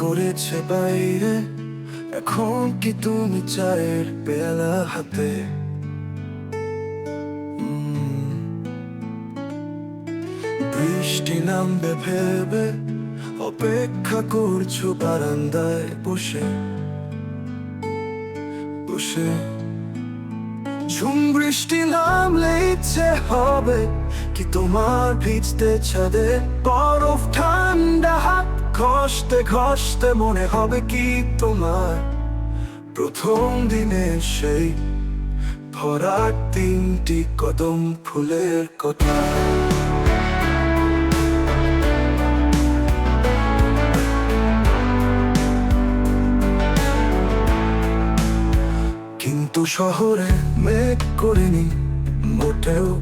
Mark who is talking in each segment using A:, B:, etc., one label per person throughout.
A: পড়েছে বাইরে, এখন কি তুমি চায়ের পেলা হাতে? বৃষ্টি নামবে ভেবে, অপেক্ষা করছ বারান্দায় বসে। বসে। ঝুম বৃষ্টি নামলে ইচ্ছে হবে, কি তোমার ভিজতে ছাদে বরফ ঠান্ডা ঘষতে ঘষতে মনে হবে কি তোমার? প্রথম দিনে সেই ভরার তিনটি কদম ফুলের কথা। কিন্তু শহরে মেঘ করিনি, মোটেও।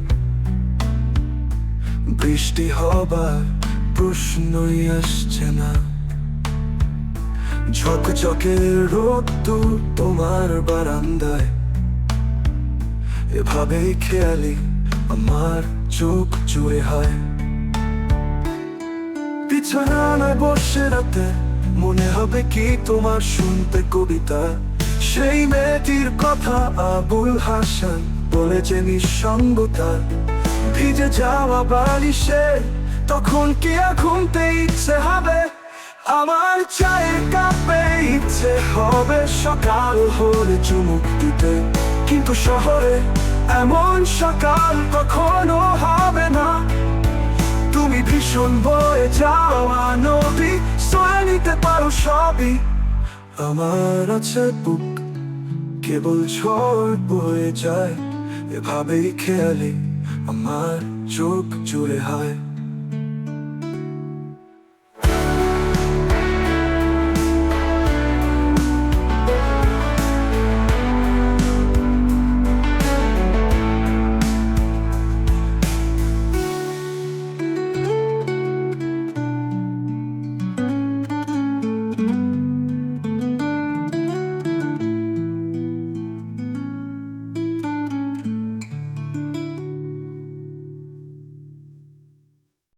A: বৃষ্টি হবার প্রশ্নই আসছে না। ঝকঝকে রোদ্দুর তোমার বারান্দায়। এভাবেই খেয়ালি আমার চোখ জুড়ে হয়। বিছানায় বসে রাতে মনে হবে কি তোমার শুনতে কবিতা? সেই মেয়েটির কথা আবুল হাসান বলেছে নিঃসঙ্গতা। ভিজে যাওয়া বালিশে তখন কি ঘুমতে ইচ্ছে হবে? আমার চায়ের কাপে ইচ্ছে হবে সকাল হলে চুমুক দিতে। কিন্তু শহরে এমন সকাল কখনো হবে না। তুমি ভীষণ বয়ে যাওয়া নদী, সয়ে নিতে পারো সবই। আমার আছে বুক, কেবল ঝড় বয়ে যায়। এভাবেই খেয়ালি আমার চোখ জুড়ে হয়।